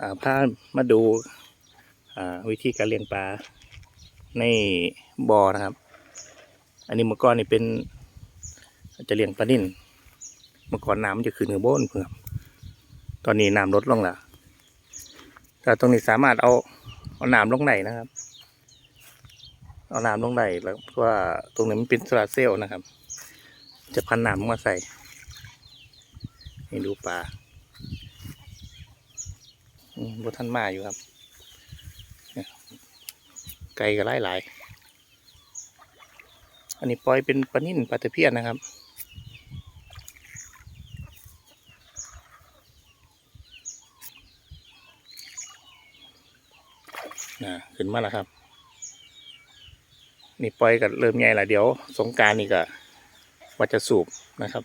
อ่าพามาดูวิธีการเลี้ยงปลาในบ่อนะครับ อันนี้เมื่อก่อนนี่เป็น จะเลี้ยงปลานิ่นเมื่อก่อนน้ำมันจะขึ้นข้างบนเพื่อนตอนนี้น้ำลดลงแล้วแต่ตรงนี้สามารถเอาเอาน้ำลงไหนนะครับ เอาน้ำลงไหนแล้วเพราะว่าตรงนี้มันเป็นโซลารเซลนะครับ จะพันน้ำมาใส่ให้ดูปลา บท่านมาอยู่ครับ ไก่ก็ไล่หลายอันนี้ปล่อยเป็นปลานิ่นปลาตะเพียนนะครับ นะขึ้นมาแล้วครับ นี่ปล่อยกับเริ่มใหญ่ละเดี๋ยว สงการนี่ก็ว่าจะสูบนะครับ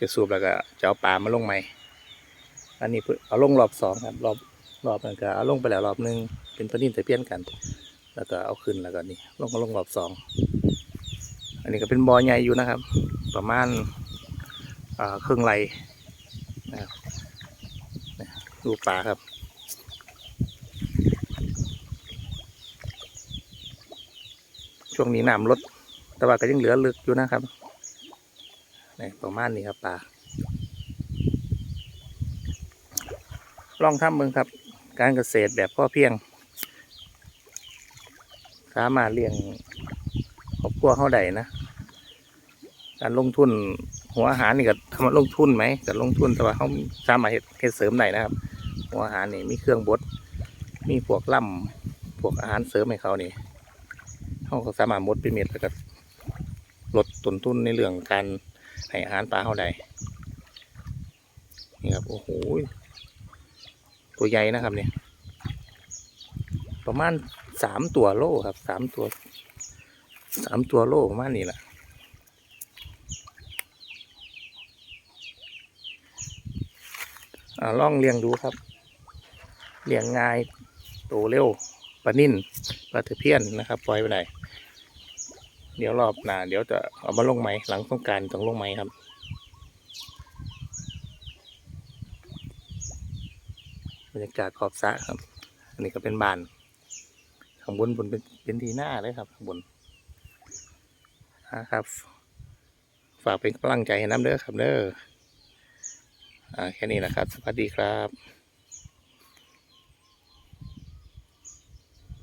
จะสูบแล้วก็จะเอาปลามาลงใหม่ อันนี้เอาลงรอบสองครับ รอบ รอบนึงก็เอาลงไปแล้วรอบหนึงเป็นปลานิ่นแต่เพี้ยนกัน แล้วก็เอาขึ้นแล้วก็นี่ลงก็ลงรอบสองอันนี้ก็เป็นบอใหญ่อยู่นะครับ ประมาณอ่าครึ่งไรนะครับดูปลาครับช่วงนี้น้ำลดแต่ว่าก็ยังเหลือลึกอยู่นะครับนี่ประมาณนี้ครับปลาลองทำมืองครับ การเกษตรแบบพ่อเพียง สามารถเลี้ยงครอบครัวเขาได้นะ การลงทุนหัวอาหารนี่ก็ทำลงทุนไหมก็ลงทุนแต่ว่าเขาสามารถเฮ็ดเฮ็ดเสริมได้นะครับ หัวอาหารนี่มีเครื่องบด มีพวกล่ำพวกอาหารเสริมให้เขานี่เขาก็สามารถมดเป็นเม็ดแล้วก็ลดต้นทุนในเรื่องการให้อาหารปลาเขาได้นี่ครับโอ้โห ตัวใหญ่นะครับเนี่ย ประมาณสามตัวโลครับสามตัวสามตัวโลประมาณนี้แหละอ่าลองเลี้ยงดูครับ เลี้ยงง่าย โตเร็วปลานิ่นปลาตะเพียนนะครับ ปล่อยไปไหน เดี๋ยวรอบหนาเดี๋ยวจะเอามาลงไหมหลังสงการต้องลงไหมครับ รรยากาศขอบสระครับ อันนี้ก็เป็นบาน ข้างบนบนเป็นเป็นทีหน้าเลยครับข้างบนนะครับ ฝากเป็นกำลังใจให้น้ำเด้อครับเด้ออ่าแค่นี้แหละครับ สวัสดีครับ